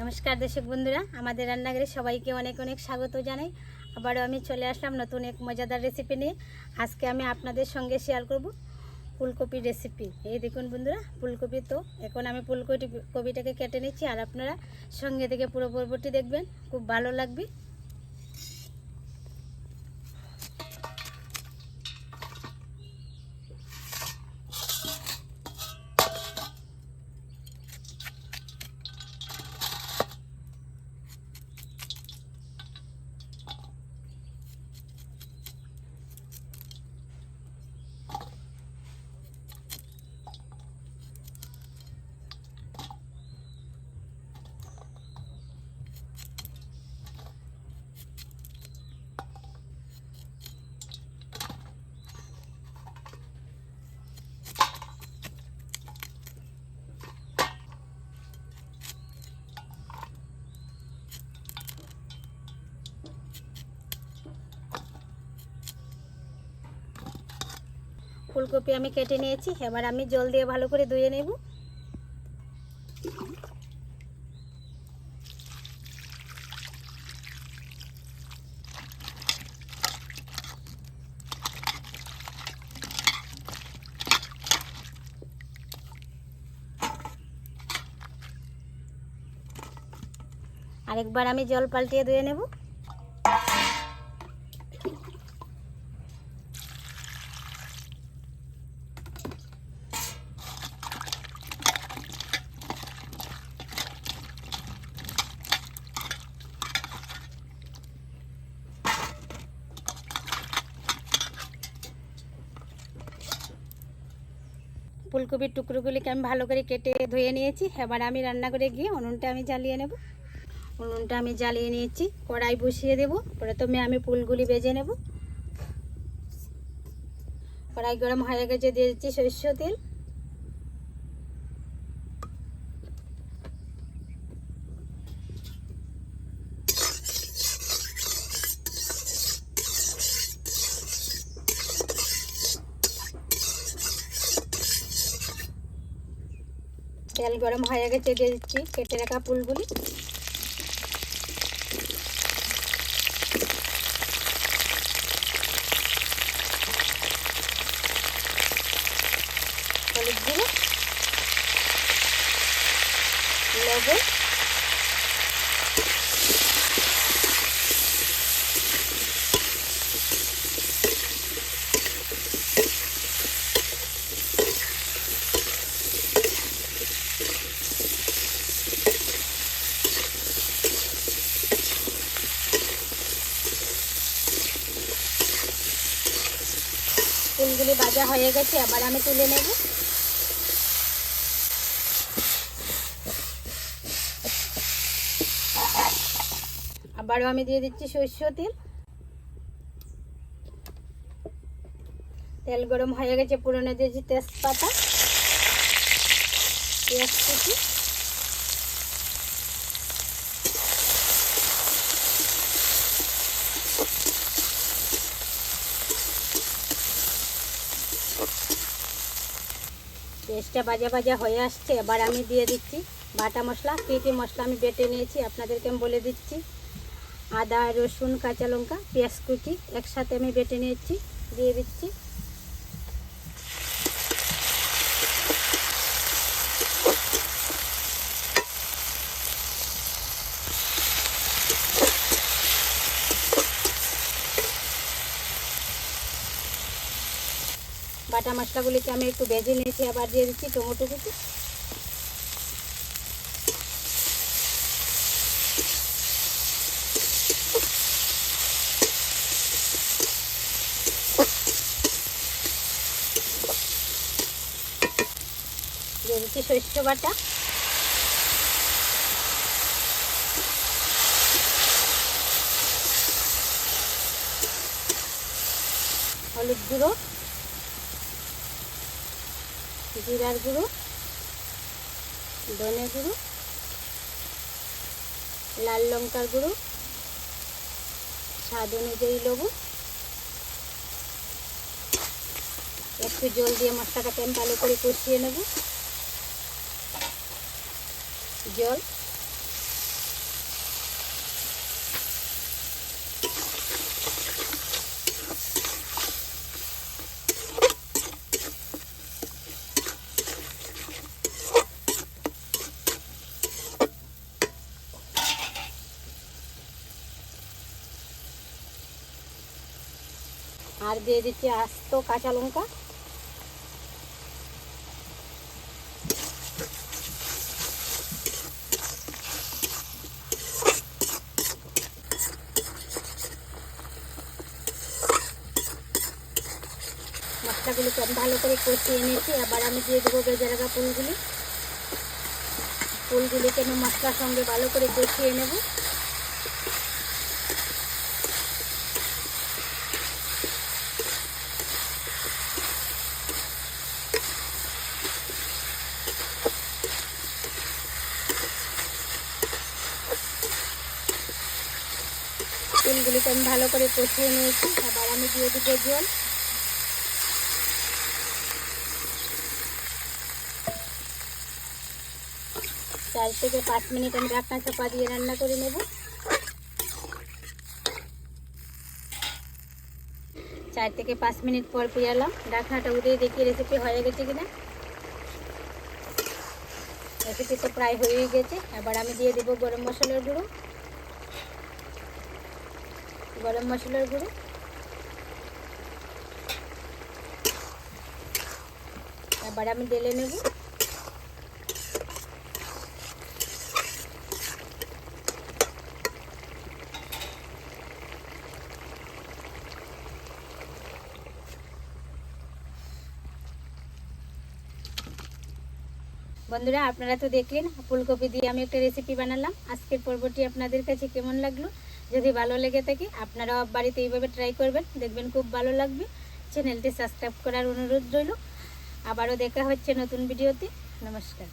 নমস্কার দর্শক বন্ধুরা, আমাদের রান্নাঘরে সবাইকে অনেক অনেক স্বাগত জানাই। আবারও আমি চলে আসলাম নতুন এক মজাদার রেসিপি নিয়ে। আজকে আমি আপনাদের সঙ্গে শেয়ার করব ফুলকপির রেসিপি এই দেখুন বন্ধুরা, ফুলকপি তো এখন আমি ফুলকপি কপিটাকে কেটে নিচ্ছি, আর আপনারা সঙ্গে থেকে পুরো পর্বটি দেখবেন। খুব ভালো লাগবে। ফুলকপি আমি কেটে নিয়েছি, এবার আমি জল দিয়ে ভালো করে ধুয়ে নেব। আরেকবার আমি জল পাল্টিয়ে ধুয়ে নেব। ফুলকপির টুকরোগুলিকে আমি ভালো করে কেটে ধুয়ে নিয়েছি। এবার আমি রান্না করে গিয়ে উনুনটা আমি জ্বালিয়ে নেব। উনুনটা আমি জ্বালিয়ে নিয়েছি, কড়াই বসিয়ে দেবো। প্রথমে আমি ফুলগুলি বেজে নেব। কড়াই গরম হয়ে গেছে, দিয়েছি দিচ্ছি সরষে তেল। তেল গরম হয়ে গেছে দিয়ে দিচ্ছি কেটে রাখা ফুলগুলি। হলুদ গুঁড়ো লবণ ফুলগুলি ভাজা হয়ে গেছে আবার আমি তুলে নেব। আবারও আমি দিয়ে দিচ্ছি সরষে তেল। তেল গরম হয়ে গেছে, পুরনো দিয়েছি তেজপাতা, পেঁয়াজ কুচি। পেঁয়াজটা ভাজা ভাজা হয়ে আসছে, এবার আমি দিয়ে দিচ্ছি বাটা মশলা। কী কী মশলা আমি বেটে নিয়েছি আপনাদেরকে আমি বলে দিচ্ছি। আদা, রসুন, কাঁচা লঙ্কা, পেঁয়াজ কুচি একসাথে আমি বেটে নিয়েছি, দিয়ে দিচ্ছি। বাটা মশলাগুলিকে আমি একটু ভেজে নিয়েছি, আবার দিয়ে দিচ্ছি টমেটো কুচি। দিয়ে দিচ্ছি বাটা। হলুদ গুঁড়ো। জিরার গুঁড়ো, ধনে গুঁড়ো, লাল লঙ্কার গুঁড়ো, স্বাদ অনুযায়ী লবণ। একটু জল দিয়ে মশলাটাকে আমি ভালো করে কষিয়ে নেব। জল। আর দিয়ে দিচ্ছি আস্ত কাঁচা লঙ্কা। মশলাগুলোকে আমি ভালো করে কষিয়ে নিয়েছি। আবার আমি দিয়ে দেবো বেজে রাখা ফুলগুলি। ফুলগুলিকে আমি মশলার সঙ্গে ভালো করে কষিয়ে নেব। ফুলগুলিকে আমি ভালো করে কষিয়ে নিয়েছি। আবার আমি দিয়ে দিব জল চার থেকে পাঁচ মিনিট আমি ঢাকনা চাপা দিয়ে রান্না করে নেব। চার থেকে পাঁচ মিনিট পর পেয়ালাম ঢাকনাটা উঠে দেখি রেসিপি হয়ে গেছে কিনা? রেসিপি তো প্রায় হয়ে গেছে। এবার আমি দিয়ে দেবো গরম মশলার গুঁড়ো। গরম মশলার গুঁড়ো। এবার আমি ঢেলে নেব। বন্ধুরা, আপনারা তো দেখলেন, ফুলকপি দিয়ে আমি একটা রেসিপি বানালাম। আজকের পর্বটি আপনাদের কাছে কেমন লাগল? যদি ভালো লেগে থাকে, আপনারাও বাড়িতে এইভাবে ট্রাই করবেন। দেখবেন খুব ভালো লাগবে। চ্যানেলটি সাবস্ক্রাইব করার অনুরোধ রইল। আবারও দেখা হচ্ছে নতুন ভিডিওতে নমস্কার।